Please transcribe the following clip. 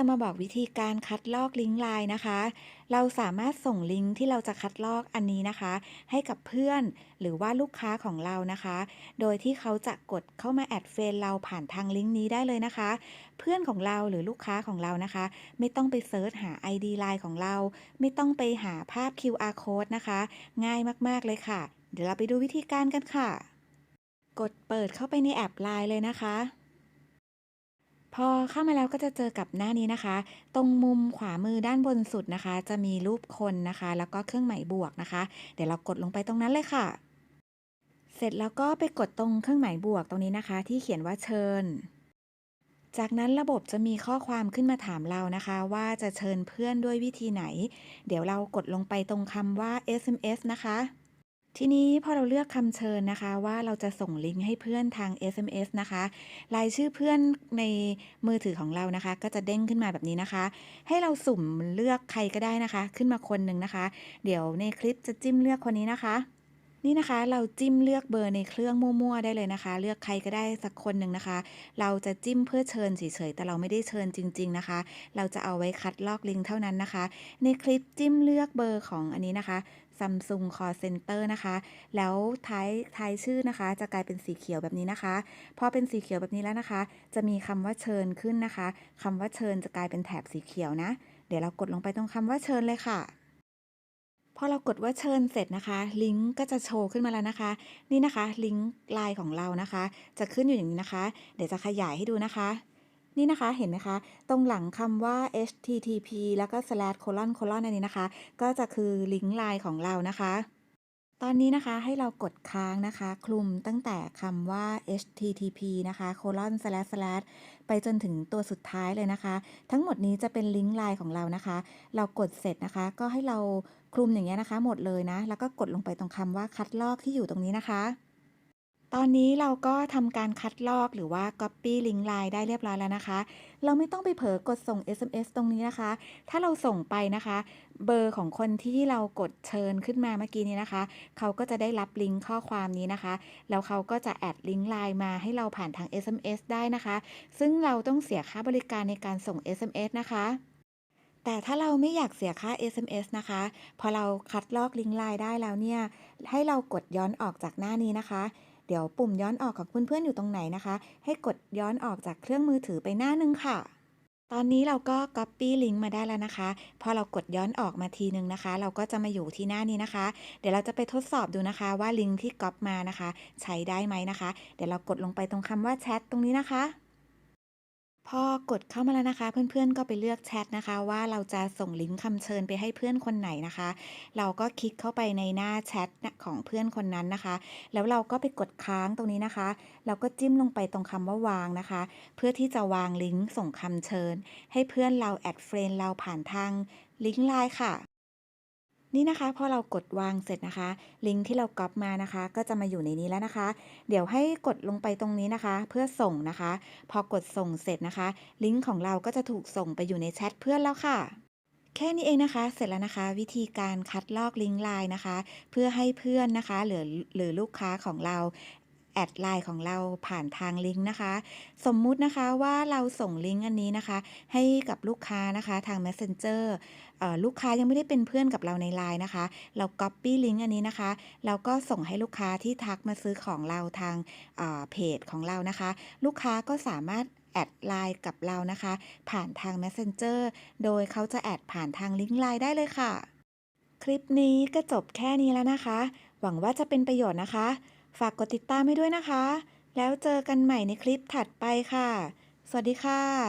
จะมาบอกวิธีการคัดลอกลิงก์ไลน์นะคะ เราสามารถส่งลิงก์ที่เราจะคัดลอกอันนี้นะคะ ให้กับเพื่อนหรือว่าลูกค้าของเรานะคะ โดยที่เขาจะกดเข้ามาแอดเฟนเราผ่านทางลิงก์นี้ได้เลยนะคะ เพื่อนของเราหรือลูกค้าของเรานะคะ ไม่ต้องไปเซิร์ชหา ID ไลน์ของเรา ไม่ต้องไปหาภาพ QR code นะคะ ง่ายมากๆเลยค่ะ เดี๋ยวเราไปดูวิธีการกันค่ะ กดเปิดเข้าไปในแอปไลน์เลยนะคะ พอเข้ามาแล้วก็จะเจอกับหน้านี้นะคะ ตรงมุมขวามือด้านบนสุดนะคะ จะมีรูปคนนะคะ แล้วก็เครื่องหมายบวกนะคะ เดี๋ยวเรากดลงไปตรงนั้นเลยค่ะ เสร็จแล้วก็ไปกดตรงเครื่องหมายบวกตรงนี้นะคะ ที่เขียนว่าเชิญ จากนั้นระบบจะมีข้อความขึ้นมาถามเรานะคะ ว่าจะเชิญเพื่อนด้วยวิธีไหน เดี๋ยวเรากดลงไปตรงคำว่า SMS นะคะ ทีนี้พอเราเลือกคำเชิญนะคะ ว่าเราจะส่งลิงก์ให้เพื่อนทาง SMS นะคะรายชื่อเพื่อนในมือถือของเรานะคะ ก็จะเด้งขึ้นมาแบบนี้นะคะ ให้เราสุ่มเลือกใครก็ได้นะคะ ขึ้นมาคนหนึ่งนะคะ เดี๋ยวในคลิปจะจิ้มเลือกคนนี้นะคะ นี่นะคะเราจิ้มเลือกเบอร์ในเครื่องมั่วๆได้เลยนะคะ เลือกใครก็ได้สักคนหนึ่งนะคะ เราจะจิ้มเพื่อเชิญเฉยๆแต่เราไม่ได้เชิญจริง ๆนะคะ เราจะเอาไว้คัดลอกลิงก์เท่านั้นนะคะ ในคลิปจิ้มเลือกเบอร์ของอันนี้นะคะ Samsung Call Center นะคะ แล้วท้ายท้ายชื่อนะคะ จะกลายเป็นสีเขียวแบบนี้นะคะ พอเป็นสีเขียวแบบนี้แล้วนะคะ จะมีคำว่าเชิญขึ้นนะคะคำว่าเชิญจะกลายเป็นแถบสีเขียวนะ เดี๋ยวเรากดลงไปตรงคำว่าเชิญเลยค่ะ พอเรากดว่าเชิญเสร็จนะคะ ลิงก์ก็จะโชว์ขึ้นมาแล้วนะคะ นี่นะคะ ลิงก์ไลน์ของเรานะคะ จะขึ้นอยู่อย่างนี้นะคะ เดี๋ยวจะขยายให้ดูนะคะ นี่นะคะเห็นไหมคะ ตรงหลังคำว่า http แล้วก็ slash colon colon อันนี้นะคะ ก็จะคือลิงก์ไลน์ของเรานะคะตอนนี้นะคะให้เรากดค้างนะคะ คลุมตั้งแต่คำว่า http นะคะ colon slash slash ไปจนถึงตัวสุดท้ายเลยนะคะ ทั้งหมดนี้จะเป็นลิงก์ไลน์ของเรานะคะ เรากดเสร็จนะคะ ก็ให้เรา คลุมอย่างเงี้ยนะคะ หมดเลยนะ แล้วก็กดลงไปตรงคำว่าคัดลอกที่อยู่ตรงนี้นะคะ ตอนนี้เราก็ทำการคัดลอกหรือว่า Copy ลิงก์ไลน์ได้เรียบร้อยแล้วนะคะ เราไม่ต้องไปเผลอกดส่ง SMS ตรงนี้นะคะ ถ้าเราส่งไปนะคะ เบอร์ของคนที่เรากดเชิญขึ้นมาเมื่อกี้นี้นะคะ เขาก็จะได้รับลิงก์ข้อความนี้นะคะ แล้วเขาก็จะแอดลิงก์ไลน์มาให้เราผ่านทาง SMS ได้นะคะ ซึ่งเราต้องเสียค่าบริการในการส่ง SMS นะคะ แต่ถ้าเราไม่อยากเสียค่า SMS นะคะ พอเราคัดลอกลิงก์ไลน์ได้แล้วเนี่ย ให้เรากดย้อนออกจากหน้านี้นะคะ เดี๋ยวปุ่มย้อนออกของเพื่อนๆอยู่ตรงไหนนะคะ ให้กดย้อนออกจากเครื่องมือถือไปหน้านึงค่ะ ตอนนี้เราก็ Copy ลิงก์มาได้แล้วนะคะ พอเรากดย้อนออกมาทีนึงนะคะ เราก็จะมาอยู่ที่หน้านี้นะคะ เดี๋ยวเราจะไปทดสอบดูนะคะว่าลิงก์ที่ก๊อปมานะคะ ใช้ได้ไหมนะคะ เดี๋ยวเรากดลงไปตรงคำว่าแชทตรงนี้นะคะ พอกดเข้ามาแล้วนะคะ เพื่อนๆก็ไปเลือกแชทนะคะ ว่าเราจะส่งลิงก์คำเชิญไปให้เพื่อนคนไหนนะคะ เราก็คลิกเข้าไปในหน้าแชทของเพื่อนคนนั้นนะคะ แล้วเราก็ไปกดค้างตรงนี้นะคะ เราก็จิ้มลงไปตรงคำว่าวางนะคะ เพื่อที่จะวางลิงก์ส่งคำเชิญ ให้เพื่อนเราแอดเฟรนเราผ่านทางลิงก์ไลน์ค่ะ นี่นะคะพอเรากดวางเสร็จนะคะ ลิงก์ที่เราก๊อปมานะคะ ก็จะมาอยู่ในนี้แล้วนะคะ เดี๋ยวให้กดลงไปตรงนี้นะคะ เพื่อส่งนะคะ พอกดส่งเสร็จนะคะ ลิงก์ของเราก็จะถูกส่งไปอยู่ในแชทเพื่อนแล้วค่ะ แค่นี้เองนะคะ เสร็จแล้วนะคะ วิธีการคัดลอกลิงก์ไลน์นะคะ เพื่อให้เพื่อนนะคะ หรือหรือลูกค้าของเรา แอดไลน์ของเราผ่านทางลิงก์นะคะ สมมุตินะคะว่าเราส่งลิงก์อันนี้นะคะ ให้กับลูกค้านะคะทาง Messenger เอ่อลูกค้ายังไม่ได้เป็นเพื่อนกับเราในไลน์นะคะ เรา Copy ลิงก์อันนี้นะคะแล้วก็ส่งให้ลูกค้าที่ทักมาซื้อของเราทางเเพจของเรานะคะ ลูกค้าก็สามารถแอดไลน์กับเรานะคะ ผ่านทาง Messenger โดยเขาจะแอดผ่านทางลิงก์ไลน์ได้เลยค่ะ คลิปนี้ก็จบแค่นี้แล้วนะคะ หวังว่าจะเป็นประโยชน์นะคะ ฝากกดติดตามให้ด้วยนะคะ แล้วเจอกันใหม่ในคลิปถัดไปค่ะ สวัสดีค่ะ